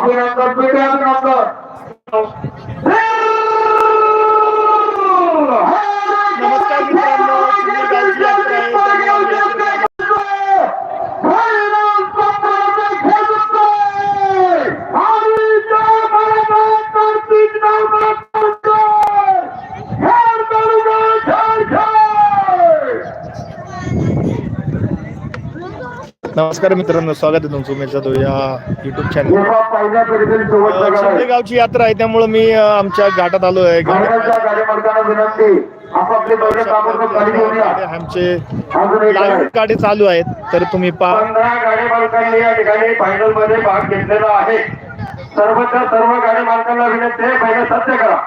Abu number দুইটা আবু नमस्कार मित्रांनो स्वागत आहे तुमचं. उमेश जाधव या युट्यूब चॅनल प्रकार गावची यात्रा आहे त्यामुळे मी आमच्या घाटात आलो आहे. आमचे. गाडी चालू आहेत तर तुम्ही सर्वच्या सर्व गाडी मालकांना विनंती आहे पहिले सत्य करा.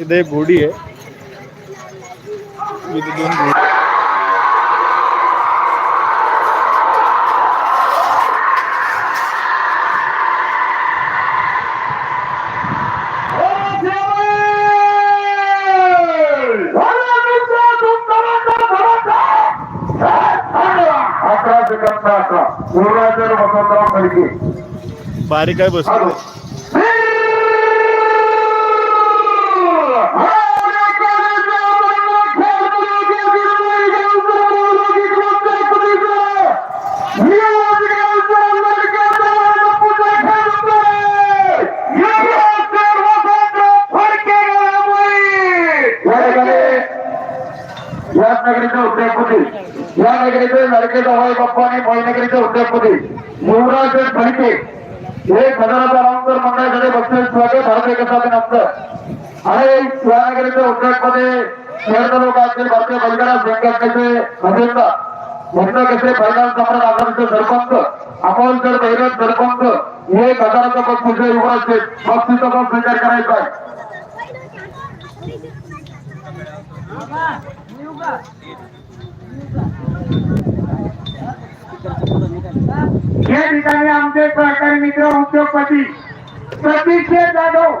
इथे घोडी आहे. इथे दोन घोडी. अकरा पूर्वाचर वसंतराव खडके बारीक आहे बस हॅलो नगरीचा नगरीचे उद्योगपती या नगरीचे लडके जवळ बाप्पा आणि नगरीचे उद्योगपती युवराज फडके हे हजाराचा रामकर मंडळाकडे बक्षीस स्वागत भारतीय कसाबी नंतर आणि या नगरीचे उद्योगपती शहर तालुक्यातील भारतीय बलगारा संघटनेचे अध्यक्ष म्हणणं कसे बैलाल सम्राट आघाडीचे सरपंच अमोलकर बैरत सरपंच हे हजाराचा पक्ष युवराज बक्षीचा स्वीकार करायचा आहे. या ठिकाणी आमचे सहकारी मित्र उद्योगपती प्रतीक्षे जाधव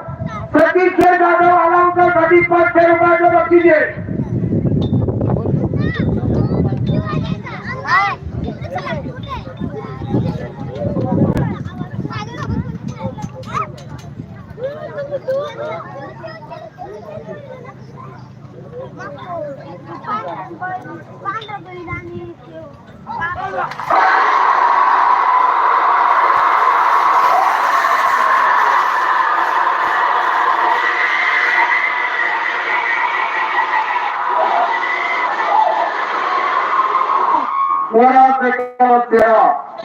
प्रतीक्षे जाधव आला होता कधी पाचशे रुपयाचं बक्षीस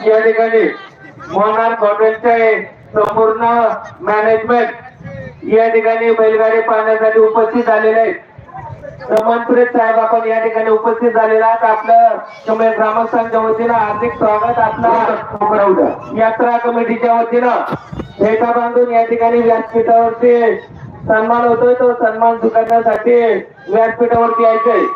या ठिकाणी मोनार हॉटेलचे संपूर्ण मॅनेजमेंट या ठिकाणी बैलगाडी पाहण्यासाठी उपस्थित झालेले आहेत मनप्रीत साहेब आपण या ठिकाणी उपस्थित झालेला आहात. आपलं तुम्ही ग्रामस्थांच्या वतीनं हार्दिक स्वागत आपला. यात्रा कमिटीच्या वतीनं भेटा बांधून या ठिकाणी व्यासपीठावरती सन्मान होतोय. तो सन्मान चुकवण्यासाठी व्यासपीठावरती यायचंय.